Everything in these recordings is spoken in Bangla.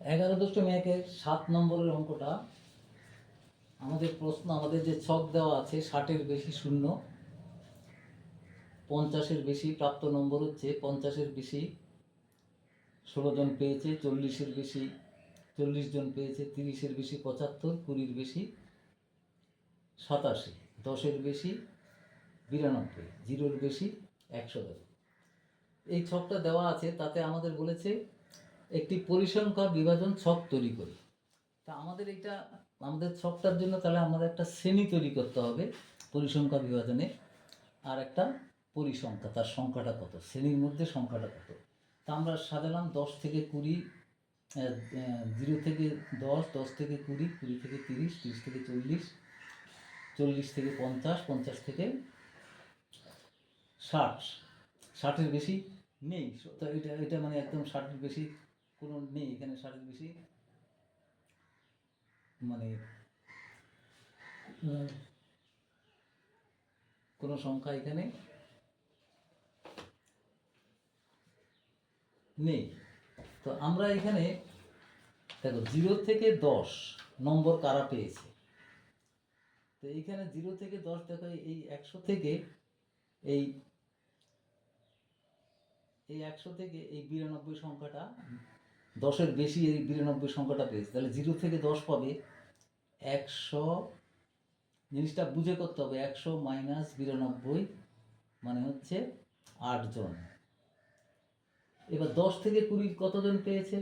এগারো দশমিক একের সাত নম্বরের অঙ্কটা। আমাদের প্রশ্ন, আমাদের যে ছক দেওয়া আছে, ষাটের বেশি শূন্য, পঞ্চাশের বেশি প্রাপ্ত নম্বর হচ্ছে, পঞ্চাশের বেশি ষোলো জন পেয়েছে, চল্লিশের বেশি চল্লিশ জন পেয়েছে, তিরিশের বেশি পঁচাত্তর, কুড়ির বেশি সাতাশি, দশের বেশি বিরানব্বই, জিরোর বেশি একশো দশ। এই ছকটা দেওয়া আছে, তাতে আমাদের বলেছে একটি পরিসংখ্যা বিভাজন ছক তৈরি করি। তা আমাদের এটা আমাদের ছকটার জন্য তাহলে আমাদের একটা শ্রেণি তৈরি করতে হবে পরিসংখ্যা বিভাজনে। আর একটা পরিসংখ্যা, তার সংখ্যাটা কত? শ্রেণির মধ্যে সংখ্যাটা কত? তা আমরা সাজালাম দশ থেকে কুড়ি জিরো থেকে দশ দশ থেকে কুড়ি কুড়ি থেকে তিরিশ তিরিশ থেকে চল্লিশ চল্লিশ থেকে পঞ্চাশ পঞ্চাশ থেকে ষাট। ষাটের বেশি নেই। তো এটা এটা মানে একদম ষাটের বেশি কোনো নেই এখানে ষাটের বেশি? মানে কোনো সংখ্যা এখানে? নেই। তো আমরা এখানে দেখো জিরো থেকে দশ নম্বর কারা পেয়েছে? তো এইখানে জিরো থেকে দশ দেখো এই একশো থেকে এই এই একশো থেকে এই বিরানব্বই সংখ্যাটা দশের বেশি এই বিরানব্বই সংখ্যাটা পেয়েছে। তাহলে জিরো থেকে দশ পাবে একশো, জিনিসটা বুঝে করতে হবে, একশো মাইনাস বিরানব্বই মানে হচ্ছে আটজন এবার দশ থেকে কুড়ি কতজন পেয়েছে?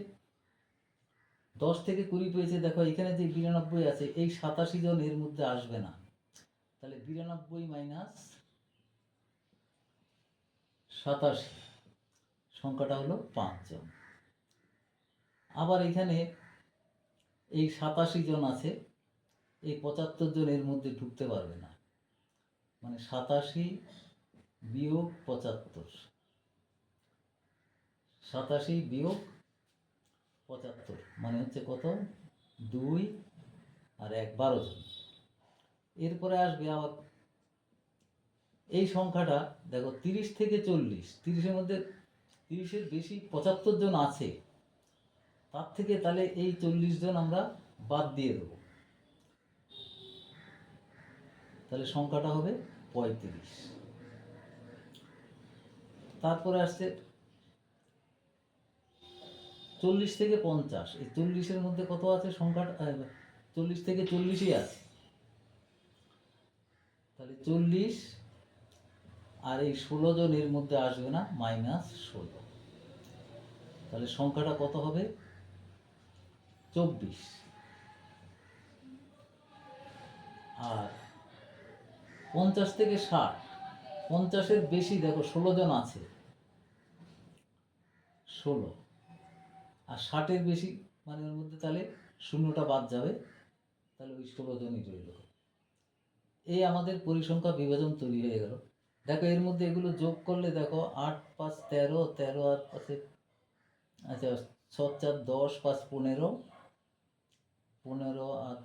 দশ থেকে কুড়ি পেয়েছে, দেখো এখানে যে বিরানব্বই আছে, এই সাতাশি জন এর মধ্যে আসবে না। তাহলে বিরানব্বই মাইনাস সাতাশি, সংখ্যাটা হলো পাঁচজন আবার এখানে এই সাতাশি জন আছে, এই পঁচাত্তর জন এর মধ্যে ঢুকতে পারবে না। মানে সাতাশি বিয়োগ পঁচাত্তর। সাতাশি বিয়োগ পঁচাত্তর মানে হচ্ছে কত? দুই আর এক, বারো জন। এরপরে আসবে আবার এই সংখ্যাটা, দেখো, তিরিশ থেকে চল্লিশ। তিরিশের মধ্যে তিরিশের বেশি পঁচাত্তর জন আছে। তার থেকে তাহলে এই চল্লিশ জন আমরা বাদ দিয়ে দেবো। তাহলে সংখ্যাটা হবে পঁয়ত্রিশ। তারপরে আসছে চল্লিশ থেকে পঞ্চাশ। এই চল্লিশের মধ্যে কত আছে সংখ্যাটা? চল্লিশ থেকে চল্লিশই আছে। তাহলে চল্লিশ আর এই ষোলো জন এর মধ্যে আসবে না, মাইনাস ষোলো। তাহলে সংখ্যাটা কত হবে? চব্বিশ। আর পঞ্চাশ থেকে ষাট। পঞ্চাশের বেশি দেখো, ষোলো জন আছে। ষোলো। আর ষাটের বেশি মানে ওর মধ্যে তাহলে শূন্যটা বাদ যাবে। তাহলে ওই ষোলো জনই রইল। এই আমাদের পরিসংখ্যা বিভাজন তৈরি হয়ে গেল। দেখো, এর মধ্যে এগুলো যোগ করলে দেখো, আট, পাঁচ, তেরো তেরো আর পাঁচে আচ্ছা ছ চার, দশ, পাঁচ, পনেরো পনেরো আর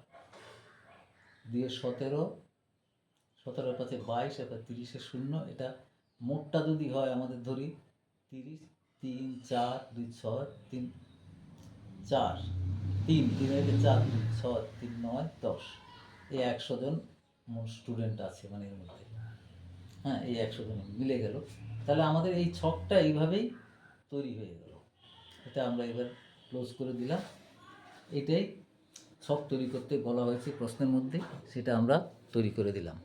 দিয়ে সতেরো। সতেরো পাঁচে বাইশ এবার তিরিশে শূন্য। এটা মোটটা যদি হয় আমাদের ধরি, তিরিশ, তিন, চার, দুই, ছয়, তিন, চার, তিন তিন চার, দুই, ছয়, তিন, নয়, দশ। এই একশো জন স্টুডেন্ট আছে মানে এর মধ্যে। হ্যাঁ এই একশো জন মিলে গেল। তাহলে আমাদের এই ছকটা এইভাবেই তৈরি হয়ে গেল। এটা আমরা এবার ক্লোজ করে দিলাম। এটাই ছক তৈরি করতে বলা হয়েছে প্রশ্নের মধ্যে সেটা আমরা তৈরি করে দিলাম।